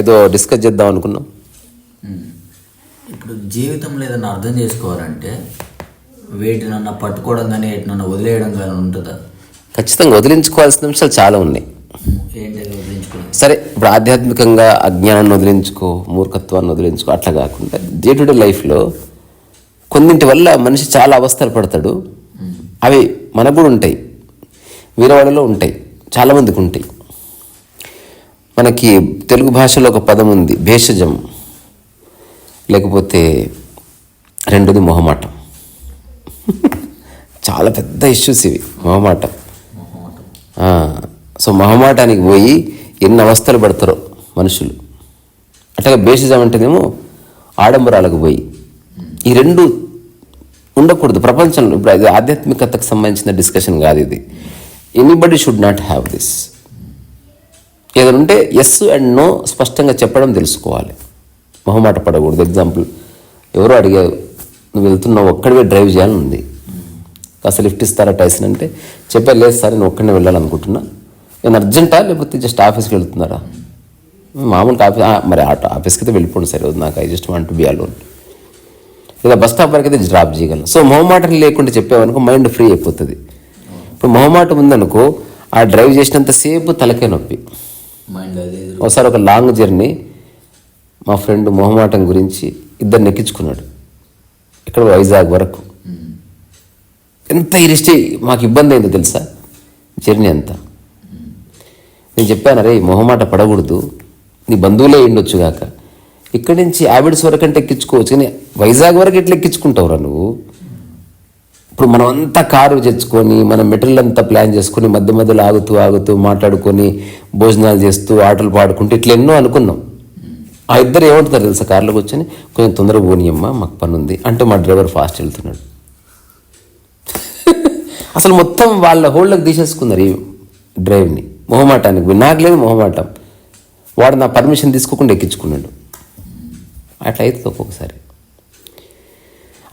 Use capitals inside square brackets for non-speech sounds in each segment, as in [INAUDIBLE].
ఏదో డిస్కస్ చేద్దాం అనుకున్నాం. ఇప్పుడు జీవితంలో ఏదైనా అర్థం చేసుకోవాలంటే వేటినన్నా పట్టుకోవడం కానీ ఎటునన్నా వదిలేయడం కానీ ఉంటుందా? ఖచ్చితంగా వదిలించుకోవాల్సిన అంశాలు చాలా ఉన్నాయి. సరే ఇప్పుడు ఆధ్యాత్మికంగా అజ్ఞానాన్ని వదిలించుకో మూర్ఖత్వాన్ని వదిలించుకో అట్లా కాకుండా డే టు డే లైఫ్లో కొన్నింటి వల్ల మనిషి చాలా అవస్థలు పడతాడు. అవి మనకు కూడా ఉంటాయి. వీరవాడలో ఉంటాయి. చాలామందికి ఉంటాయి. మనకి తెలుగు భాషలో ఒక పదం ఉంది భేషజం. లేకపోతే రెండోది మొహమాటం. [LAUGHS] చాలా పెద్ద ఇష్యూస్ ఇవి మొహమాటం. సో మొహమాటానికి పోయి ఎన్ని అవస్థలు పడతారో మనుషులు. అట్లాగే భేషజం అంటేనేమో ఆడంబరాలకు పోయి. ఈ రెండు ఉండకూడదు. ప్రపంచంలో ఇప్పుడు అది ఆధ్యాత్మికతకు సంబంధించిన డిస్కషన్ కాదు ఇది. Anybody should not have this ఏదైనా ఉంటే ఎస్ అండ్ నో స్పష్టంగా చెప్పడం తెలుసుకోవాలి. మొహమాట పడకూడదు. ఎగ్జాంపుల్ ఎవరో అడిగారు నువ్వు వెళ్తున్నావు ఒక్కడివే డ్రైవ్ చేయాలని ఉంది. కాస్త లిఫ్ట్ ఇస్తారా టైసన్ అంటే చెప్పా లేదు సార్ నేను ఒక్కడనే వెళ్ళాలనుకుంటున్నా. నేను అర్జెంటా లేకపోతే జస్ట్ ఆఫీస్కి వెళ్తున్నారా? మామూలుగా ఆఫీస్ మరి ఆటో ఆఫీస్కి అయితే వెళ్ళిపోండి సరే. నాకు I just want be alone లేదా బస్ స్టాప్ వరకు అయితే డ్రాప్ చేయగలను. సో మొహమాటం లేకుండా చెప్పామనుకో మైండ్ ఫ్రీ అయిపోతుంది. ఇప్పుడు మొహమాటం ఉందనుకో ఆ డ్రైవ్ చేసినంతసేపు తలకే నొప్పి. ఒకసారి ఒక లాంగ్ జర్నీ మా ఫ్రెండ్ మొహమాటం గురించి ఇద్దరు నెక్కించుకున్నాడు ఇక్కడ వైజాగ్ వరకు. ఎంత ఇరిస్తే మాకు ఇబ్బంది అయిందో తెలుసా? జర్నీ అంతా. నేను చెప్పాను అరే మొహమాట పడకూడదు. నీ బంధువులే ఉండొచ్చు కాక ఇక్కడి నుంచి ఆవిడ్స్ వరకు అంటే ఎక్కించుకోవచ్చు. కానీ వైజాగ్ వరకు ఎట్లా ఎక్కించుకుంటావురా నువ్వు? ఇప్పుడు మనం అంతా కారు తెచ్చుకొని మనం మెటీరియల్ అంతా ప్లాన్ చేసుకొని మధ్య మధ్యలో ఆగుతూ ఆగుతూ మాట్లాడుకొని భోజనాలు చేస్తూ ఆటలు పాడుకుంటూ ఇట్లా ఎన్నో అనుకున్నాం. ఆ ఇద్దరు ఏమంటున్నారు తెలుసా కార్లో కూర్చొని కొంచెం తొందరగా పోనీయమ్మా మాకు పని ఉంది అంటే మా డ్రైవర్ ఫాస్ట్ వెళ్తున్నాడు. [LAUGHS] అసలు మొత్తం వాళ్ళ హోల్డ్కి తీసేసుకున్నారు ఈ డ్రైవ్ని మొహమాటానికి నాకు లేదు మొహమాటం. వాడు నా పర్మిషన్ తీసుకోకుండా ఎక్కించుకున్నాడు. అట్లా అవుతుంది ఒక్కొక్కసారి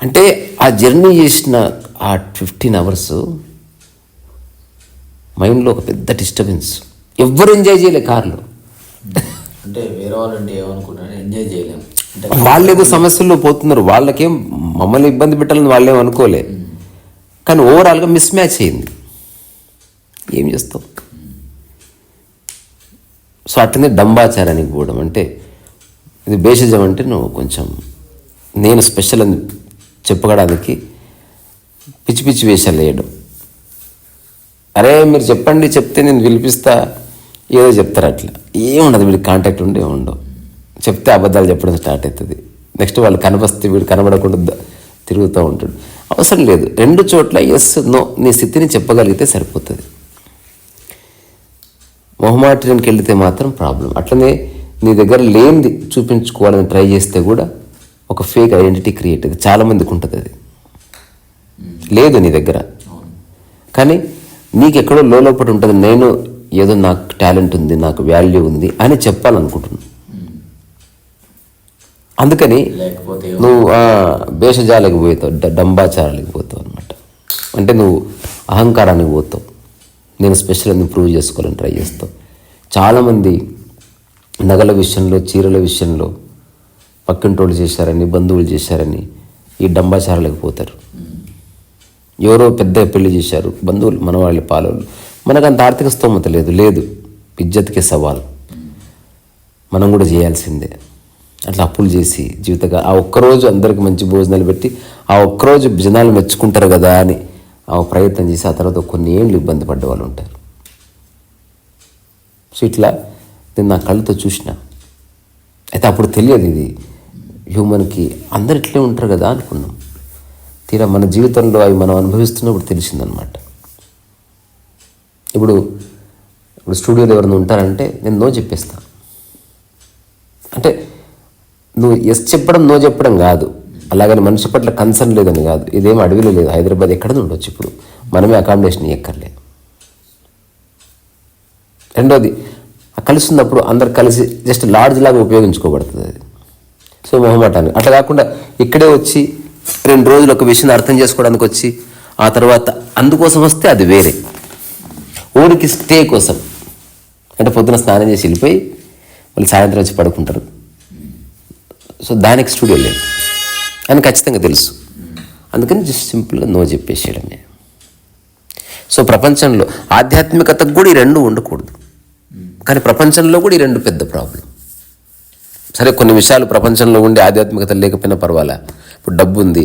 అంటే ఆ జర్నీ చేసిన ఆ ఫిఫ్టీన్ అవర్స్ మైండ్లో ఒక పెద్ద డిస్టర్బెన్స్. ఎవ్వరు ఎంజాయ్ చేయలే కార్లో. అంటే వేరే వాళ్ళంటే ఏమనుకుంటారు ఎంజాయ్ చేయలేము వాళ్ళు ఏదో సమస్యల్లో పోతున్నారు. వాళ్ళకేం మమ్మల్ని ఇబ్బంది పెట్టాలని వాళ్ళేం అనుకోలే. కానీ ఓవరాల్గా మిస్ మ్యాచ్ అయింది. ఏం చేస్తావు సో అట్లనే డంబాచారానికి పోవడం. అంటే ఇది బేసిజం అంటే నువ్వు కొంచెం నేను స్పెషల్ అని చెప్పుకోవడానికి పిచ్చి పిచ్చి వేషాలు వేయడం. అరే మీరు చెప్పండి చెప్తే నేను పిలిపిస్తా ఏదో చెప్తారు అట్లా. ఏముండదు వీడికి కాంటాక్ట్ ఉండే ఉండవు చెప్తే అబద్ధాలు చెప్పడం స్టార్ట్ అవుతుంది నెక్స్ట్ వాళ్ళు కనపస్తే వీడు కనబడకుండా తిరుగుతూ ఉంటాడు. అవసరం లేదు. రెండు చోట్ల ఎస్ నో నీ స్థితిని చెప్పగలిగితే సరిపోతుంది. మొహమాటంకి వెళితే మాత్రం ప్రాబ్లం అట్లనే నీ దగ్గర లేనిది చూపించుకోవాలని ట్రై చేస్తే కూడా ఒక ఫేక్ ఐడెంటిటీ క్రియేట్ అది చాలామందికి ఉంటుంది అది. లేదు నీ దగ్గర. కానీ నీకు ఎక్కడో లోపల ఉంటుంది నేను ఏదో నాకు టాలెంట్ ఉంది నాకు వాల్యూ ఉంది అని చెప్పాలనుకుంటున్నాను అందుకని నువ్వు భేషజాలకు పోతావు డంబాచారాలకు పోతావు అనమాట అంటే నువ్వు అహంకారానికి పోతావు. నేను స్పెషల్ అని ప్రూవ్ చేసుకోవాలని ట్రై చేస్తావు. చాలామంది నగల విషయంలో చీరల విషయంలో పక్కింటోళ్ళు చేశారని బంధువులు చేశారని ఈ డంబాచారాలకు పోతారు. ఎవరో పెద్ద పెళ్ళి చేశారు బంధువులు మన వాళ్ళ పాలోళ్ళు. మనకు అంత ఆర్థిక స్తోమత లేదు లేదు. ఇజ్జత్కే సవాల్. మనం కూడా చేయాల్సిందే. అట్లా అప్పులు చేసి జీవితంగా ఆ ఒక్కరోజు అందరికి మంచి భోజనాలు పెట్టి ఆ ఒక్కరోజు జనాలు మెచ్చుకుంటారు కదా అని ఆ ప్రయత్నం చేసి ఆ తర్వాత కొన్ని ఏళ్ళు ఇబ్బంది పడ్డ వాళ్ళు ఉంటారు. సో ఇట్లా నేను నా కళ్ళతో చూసిన. అయితే అప్పుడు తెలియదు ఇది. హ్యూమన్కి అందరు ఇట్లే ఉంటారు కదా అనుకున్నాం. తీరా మన జీవితంలో అవి మనం అనుభవిస్తున్నప్పుడు తెలిసిందనమాట. ఇప్పుడు ఇప్పుడు స్టూడియోలో ఎవరైనా ఉంటారంటే నేను నో చెప్పేస్తా. అంటే నువ్వు ఎస్ చెప్పడం నో చెప్పడం కాదు. అలాగని మనిషి పట్ల కన్సర్న్ లేదని కాదు. ఇదేం అడవిలో లేదు. హైదరాబాద్ ఎక్కడ ఉండొచ్చు ఇప్పుడు మనమే అకామిడేషన్ ఎక్కర్లే రెండోది కలుస్తున్నప్పుడు కలిసి ఉన్నప్పుడు అందరు కలిసి జస్ట్ లాడ్జ్ లాగా ఉపయోగించుకోబడుతుంది అది. సో మొహమాటాన్ని అట్లా కాకుండా ఇక్కడే వచ్చి రెండు రోజులు ఒక విషయాన్ని అర్థం చేసుకోవడానికి వచ్చి ఆ తర్వాత అందుకోసం వస్తే అది వేరే. ఊరికి స్టే కోసం. అంటే పొద్దున స్నానం చేసి వెళ్ళిపోయి మళ్ళీ సాయంత్రం వచ్చి పడుకుంటారు. సో దానికి స్టూడియో లేదు. అని ఖచ్చితంగా తెలుసు. అందుకని జస్ట్ సింపుల్గా నో చెప్పేసేయడమే. సో ప్రపంచంలో ఆధ్యాత్మికతకు కూడా ఈ రెండు ఉండకూడదు. కానీ ప్రపంచంలో కూడా ఈ రెండు పెద్ద ప్రాబ్లం సరే కొన్ని విషయాలు ప్రపంచంలో ఉండి ఆధ్యాత్మికత లేకపోయినా పర్వాలే? ఇప్పుడు డబ్బు ఉంది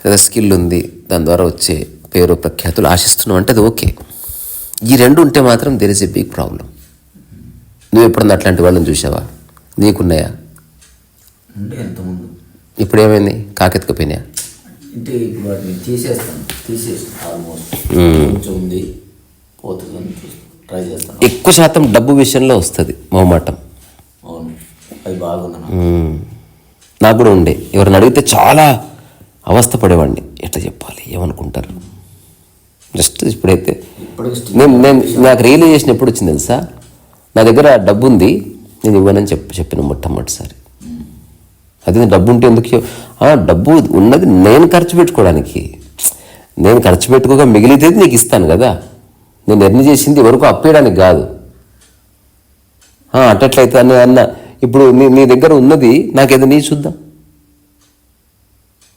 లేదా స్కిల్ ఉంది దాని ద్వారా వచ్చే పేరు ప్రఖ్యాతులు ఆశిస్తున్నాం అంటే అది ఓకే. ఈ రెండు ఉంటే మాత్రం there is a big problem నువ్వు ఎప్పుడన్నా అట్లాంటి వాళ్ళని చూసావా నీకున్నాయా? ఇప్పుడు ఏమైంది? కాకెత్తుకపోయినాయా? అంటే ఇప్పుడు వాటిని తీసేస్తాను తీసేస్తాను ఆల్మోస్ట్ ఉంది పోతుందని ట్రై చేస్తాను ఎక్కువ శాతం డబ్బు విషయంలో వస్తుంది మొహమాటం. అవును. అది బాగుంది నాకు. కూడా ఉండే. ఎవరిని అడిగితే చాలా అవస్థ పడేవాడిని. ఎట్లా చెప్పాలి? ఏమనుకుంటారు? జస్ట్ ఇప్పుడైతే నేను నేను నాకు రియలైజేషన్ ఎప్పుడు వచ్చింది తెలుసా? నా దగ్గర డబ్బు ఉంది. నేను ఇవ్వనని చెప్పి చెప్పిన మొట్టమొదటిసారి. అది డబ్బు ఉంటే ఎందుకు డబ్బు ఉన్నది నేను ఖర్చు పెట్టుకోవడానికి. నేను ఖర్చు పెట్టుకోగా మిగిలితే నీకు ఇస్తాను కదా. నేను ఎర్న్ చేసింది వరకు అప్పేయడానికి కాదు. అట్టట్లయితే అని అన్న ఇప్పుడు నీ నీ దగ్గర ఉన్నది నాకేదో నీ చూద్దాం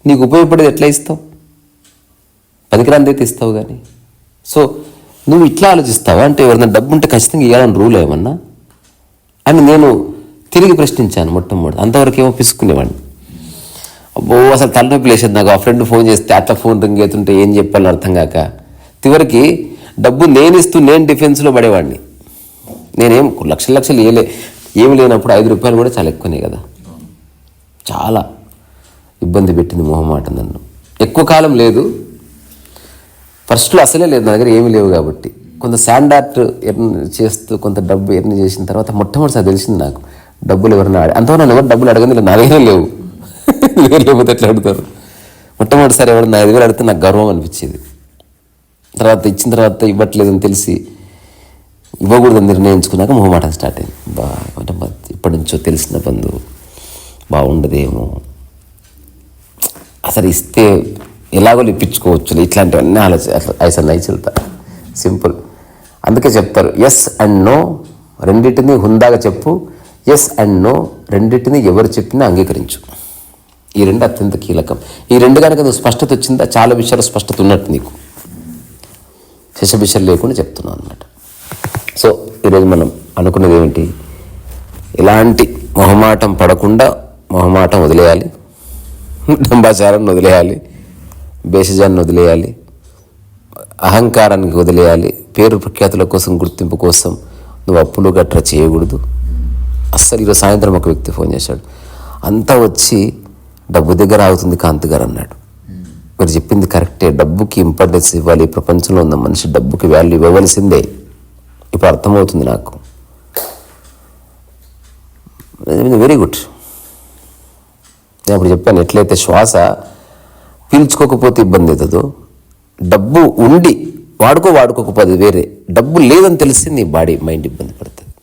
నీకు ఉపయోగపడేది ఎట్లా ఇస్తావు? పనికిరాంది అయితే ఇస్తావు కానీ సో నువ్వు ఇట్లా ఆలోచిస్తావా? అంటే ఎవరైనా డబ్బు ఉంటే ఖచ్చితంగా ఇవ్వాలని రూల్ ఏమన్నా? అని నేను తిరిగి ప్రశ్నించాను మొట్టమొదటి. అంతవరకు ఏమో పిసుకునేవాడిని అబ్బో అసలు తలనొప్పి లేచేది నాకు. ఆ ఫ్రెండ్ ఫోన్ చేస్తే అట్లా ఫోన్ రింగ్ అవుతుంటే ఏం చెప్పాలని అర్థం కాక. చివరికి డబ్బు నేను ఇస్తూ నేను డిఫెన్స్లో పడేవాడిని. నేనేం లక్షలు లక్షలు ఏలే ఏమి లేనప్పుడు ఐదు రూపాయలు కూడా చాలా ఎక్కువనే కదా. చాలా ఇబ్బంది పెట్టింది మొహమాట నన్ను. ఎక్కువ కాలం లేదు. ఫస్ట్లో అసలే లేదు నా దగ్గర ఏమీ లేవు కాబట్టి. కొంత శాండ్ ఆర్ట్ ఎర్న్ చేస్తూ కొంత డబ్బు ఎర్న్ చేసిన తర్వాత మొట్టమొదటిసారి తెలిసింది నాకు డబ్బులు ఎవరైనా అంతవరకు నన్ను ఎవరు డబ్బులు అడగని నా దగ్గర లేవు. [LAUGHS] లేవు లేకపోతే ఎట్లా అడుగుతారు? మొట్టమొదటిసారి ఎవరు నా దగ్గర అడిగితే నాకు గర్వం అనిపించేది. తర్వాత ఇచ్చిన తర్వాత ఇవ్వట్లేదని తెలిసి ఇవ్వకూడదని నిర్ణయించుకున్నాక మొహమాటం స్టార్ట్ అయింది. బా అంటే ఇప్పటి నుంచో తెలిసిన బంధువు బాగుండదేమో. అసలు ఇస్తే ఎలాగో ఇప్పించుకోవచ్చు ఇట్లాంటివన్నీ ఆలోచన అసలు ఐసా నైచులుతా సింపుల్. అందుకే చెప్తారు ఎస్ అండ్ నో రెండింటిని హుందాగా చెప్పు. ఎస్ అండ్ నో రెండింటిని ఎవరు చెప్పినా అంగీకరించు. ఈ రెండు అత్యంత కీలకం. ఈ రెండు కనుక నువ్వు స్పష్టత వచ్చిందా? చాలా విషయాలు స్పష్టత ఉన్నట్టు నీకు. శశబిషలు లేకుండా చెప్తున్నాను అనమాట సో ఈరోజు మనం అనుకున్నది ఏమిటి? ఎలాంటి మొహమాటం పడకుండా మొహమాటం వదిలేయాలి. డంబాచారాన్ని వదిలేయాలి. బేషజాన్ని వదిలేయాలి. అహంకారానికి వదిలేయాలి. పేరు ప్రఖ్యాతుల కోసం గుర్తింపు కోసం నువ్వు అప్పులు గట్రా చేయకూడదు. అస్సలు ఈరోజు సాయంత్రం ఒక వ్యక్తి ఫోన్ చేశాడు. అంతా వచ్చి డబ్బు దగ్గర ఆగుతుంది కాంతి గారు అన్నాడు. మీరు చెప్పింది కరెక్టే. డబ్బుకి ఇంపార్టెన్స్ ఇవ్వాలి. ప్రపంచంలో ఉన్న మనిషి డబ్బుకి వాల్యూ ఇవ్వవలసిందే. ఇప్పుడు అర్థమవుతుంది నాకు. వెరీ గుడ్ నేను అప్పుడు చెప్పాను ఎట్లయితే శ్వాస పీల్చుకోకపోతే ఇబ్బంది అవుతుందో డబ్బు ఉండి వాడుకో వాడుకోకపోతే వేరే. డబ్బు లేదని తెలిసి నీ బాడీ మైండ్ ఇబ్బంది పడుతుంది.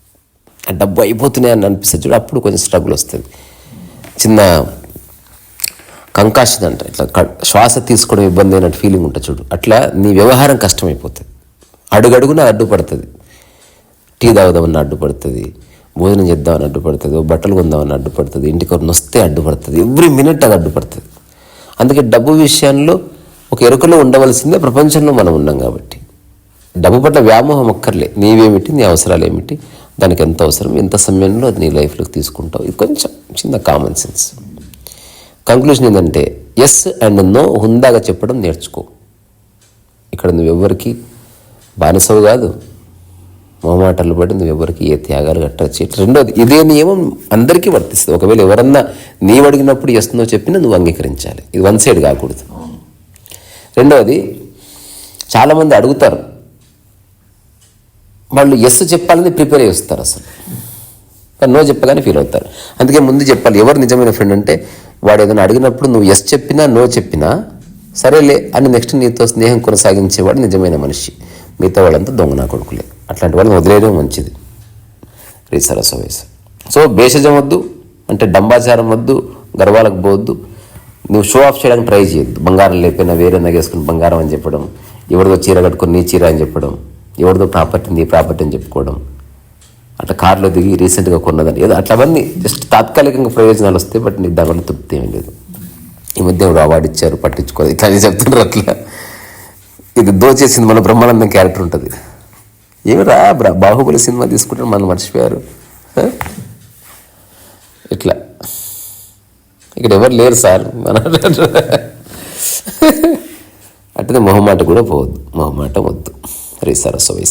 ఆ డబ్బు అయిపోతున్నాయి అని అనిపిస్తుంది. చూడు అప్పుడు కొంచెం స్ట్రగుల్ వస్తుంది. చిన్న కంకాషన్ అంట ఇట్లా శ్వాస తీసుకోవడం ఇబ్బంది అయినట్టు ఫీలింగ్ ఉంటుంది చూడు. అట్లా నీ వ్యవహారం కష్టమైపోతుంది. అడుగడుగున అడ్డుపడుతుంది టీ తాగుదామని అడ్డుపడుతుంది భోజనం చేద్దామని అడ్డుపడుతుంది బట్టలు కొందామని అడ్డుపడుతుంది ఇంటికి ఎవరిని వస్తే అడ్డుపడుతుంది ఎవ్రీ మినిట్ అది అడ్డుపడుతుంది అందుకే డబ్బు విషయంలో ఒక ఎరుకలో ఉండవలసిందే ప్రపంచంలో మనం ఉన్నాం కాబట్టి. డబ్బు పట్ల వ్యామోహం ఒక్కర్లే. నీవేమిటి? నీ అవసరాలు ఏమిటి దానికి ఎంత అవసరం? ఎంత సమయంలో అది నీ లైఫ్లోకి తీసుకుంటావు? ఇది కొంచెం చిన్న కామన్ సెన్స్ కంక్లూషన్ ఏంటంటే ఎస్ అండ్ నో హుందాగా చెప్పడం నేర్చుకో. ఇక్కడ నువ్వెవ్వరికి బానిసవు కాదు. మొహమాటలు పడి నువ్వెవ్వరికి ఏ త్యాగాలు కట్టచ్చు రెండోది ఇదే నియమం అందరికీ వర్తిస్తుంది. ఒకవేళ ఎవరన్నా నీవు అడిగినప్పుడు ఎస్ నో చెప్పినా నువ్వు అంగీకరించాలి. ఇది వన్ సైడ్ కాకూడదు. రెండవది చాలామంది అడుగుతారు. వాళ్ళు ఎస్ చెప్పాలని ప్రిపేర్ అయ్యి వస్తారు అసలు నో చెప్పగానే ఫీల్ అవుతారు. అందుకే ముందు చెప్పాలి ఎవరు నిజమైన ఫ్రెండ్ అంటే వాడు ఏదైనా అడిగినప్పుడు నువ్వు ఎస్ చెప్పినా నో చెప్పినా సరేలే అని నెక్స్ట్ నీతో స్నేహం కొనసాగించేవాడు నిజమైన మనిషి. మిగతా వాళ్ళంతా దొంగ నా కొడుకులే. అట్లాంటి వాళ్ళని వదిలేయడం మంచిది. రీసరస వయసు సో భేషజం వద్దు అంటే డంబాచారం వద్దు గర్వాలకు పోవద్దు. నువ్వు షో ఆఫ్ చేయడానికి ట్రై చేయొద్దు. బంగారం లేకపోయినా వేరే నగేసుకుని బంగారం అని చెప్పడం ఎవరిదో చీర కట్టుకుని నీ చీర అని చెప్పడం ఎవరిదో ప్రాపర్టీ నీ ప్రాపర్టీ అని చెప్పుకోవడం. అట్లా కార్లో దిగి రీసెంట్గా కొన్నదని. ఏదో అట్లా అవన్నీ జస్ట్ తాత్కాలికంగా ప్రయోజనాలు వస్తాయి బట్ నీకు దానివల్ల తృప్తి ఏమీ లేదు. ఈ మధ్య ఎవరు అవార్డు ఇచ్చారు పట్టించుకోలేదు. ఇట్లా అని చెప్తున్నారు అట్లా. ఇది దోచేసింది మన బ్రహ్మానందం క్యారెక్టర్ ఉంటుంది. ఏమిరా బాహుబలి సినిమా తీసుకుంటే మనం మర్చిపోయారు. ఇట్లా. ఇక్కడ ఎవరు లేరు సార్. మన అట్లనే మొహమాట కూడా పోవద్దు. మొహమాట వద్దు. రే సరస్వ